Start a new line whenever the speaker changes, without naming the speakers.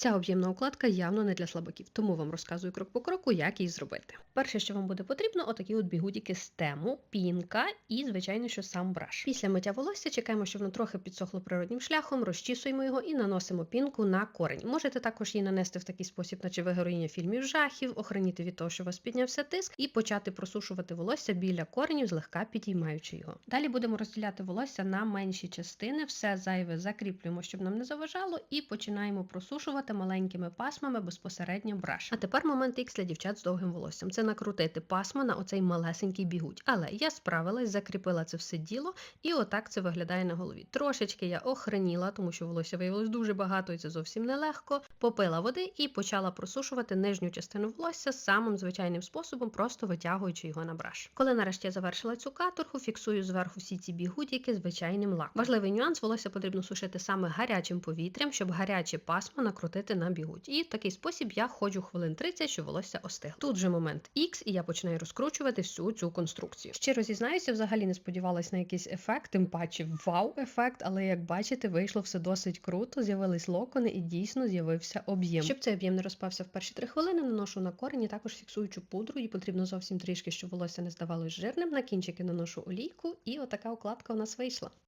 Ця об'ємна укладка явно не для слабаків, тому вам розказую крок по кроку, як її зробити. Перше, що вам буде потрібно, отакі от бігудіки з тему, пінка і, звичайно, що сам браш. Після миття волосся чекаємо, щоб воно трохи підсохло природнім шляхом, розчісуємо його і наносимо пінку на корень. Можете також її нанести в такий спосіб, наче ви героїня фільмів жахів, охороніти від того, що у вас піднявся тиск, і почати просушувати волосся біля коренів, злегка підіймаючи його. Далі будемо розділяти волосся на менші частини, все зайве закріплюємо, щоб нам не заважало, і починаємо просушувати маленькими пасмами безпосередньо браш. А тепер момент ікс для дівчат з довгим волоссям. Це накрутити пасма на оцей малесенький бігуть. Але я справилась, закріпила це все діло, і отак це виглядає на голові. Трошечки я охреніла, тому що волосся виявилось дуже багато, і це зовсім нелегко. Попила води і почала просушувати нижню частину волосся самим звичайним способом, просто витягуючи його на браш. Коли нарешті я завершила цю каторгу, фіксую зверху всі ці бігудіки звичайним лаком. Важливий нюанс: волосся потрібно сушити саме гарячим повітрям, щоб гарячі пасма накрутити на бігуть. І в такий спосіб я ходжу хвилин 30, щоб волосся остигло. Тут же момент X, і я починаю розкручувати всю цю конструкцію. Щиро зізнаюся, взагалі не сподівалась на якийсь ефект, тим паче вау-ефект, але як бачите, вийшло все досить круто. З'явились локони і дійсно з'явився об'єм. Щоб цей об'єм не розпався в перші три хвилини, наношу на корені також фіксуючу пудру. Її потрібно зовсім трішки, щоб волосся не здавалось жирним. На кінчики наношу олійку, і отака укладка у нас вийшла.